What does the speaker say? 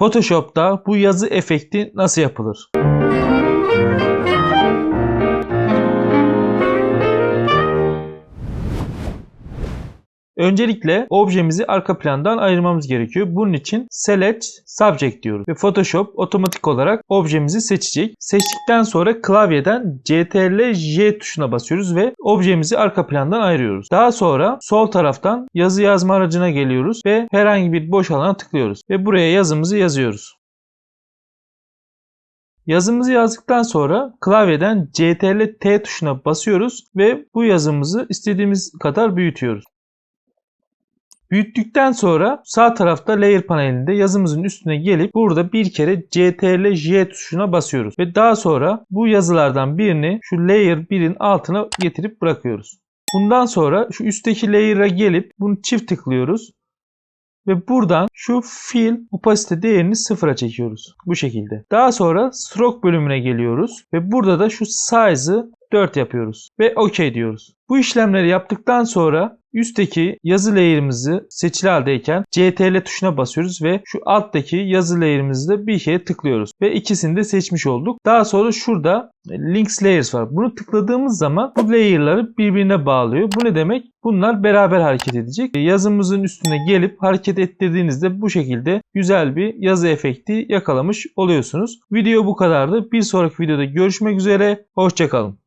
Photoshop'ta bu yazı efekti nasıl yapılır? Öncelikle objemizi arka plandan ayırmamız gerekiyor. Bunun için Select Subject diyoruz. Ve Photoshop otomatik olarak objemizi seçecek. Seçtikten sonra klavyeden CTRL J tuşuna basıyoruz ve objemizi arka plandan ayırıyoruz. Daha sonra sol taraftan yazı yazma aracına geliyoruz ve herhangi bir boş alana tıklıyoruz. Ve buraya yazımızı yazıyoruz. Yazımızı yazdıktan sonra klavyeden CTRL T tuşuna basıyoruz ve bu yazımızı istediğimiz kadar büyütüyoruz. Büyüttükten sonra sağ tarafta layer panelinde yazımızın üstüne gelip burada bir kere CTRL J tuşuna basıyoruz. Ve daha sonra bu yazılardan birini şu layer 1'in altına getirip bırakıyoruz. Bundan sonra şu üstteki layer'a gelip bunu çift tıklıyoruz. Ve buradan şu fill opacity değerini sıfıra çekiyoruz. Bu şekilde. Daha sonra stroke bölümüne geliyoruz. Ve burada da şu size'ı 4 yapıyoruz. Ve OK diyoruz. Bu işlemleri yaptıktan sonra üstteki yazı layer'ımızı seçili haldeyken CTRL tuşuna basıyoruz ve şu alttaki yazı layer'ımızı da bir kere tıklıyoruz. Ve ikisini de seçmiş olduk. Daha sonra şurada links layers var. Bunu tıkladığımız zaman bu layer'ları birbirine bağlıyor. Bu ne demek? Bunlar beraber hareket edecek. Yazımızın üstüne gelip hareket ettirdiğinizde bu şekilde güzel bir yazı efekti yakalamış oluyorsunuz. Video bu kadardı. Bir sonraki videoda görüşmek üzere. Hoşçakalın.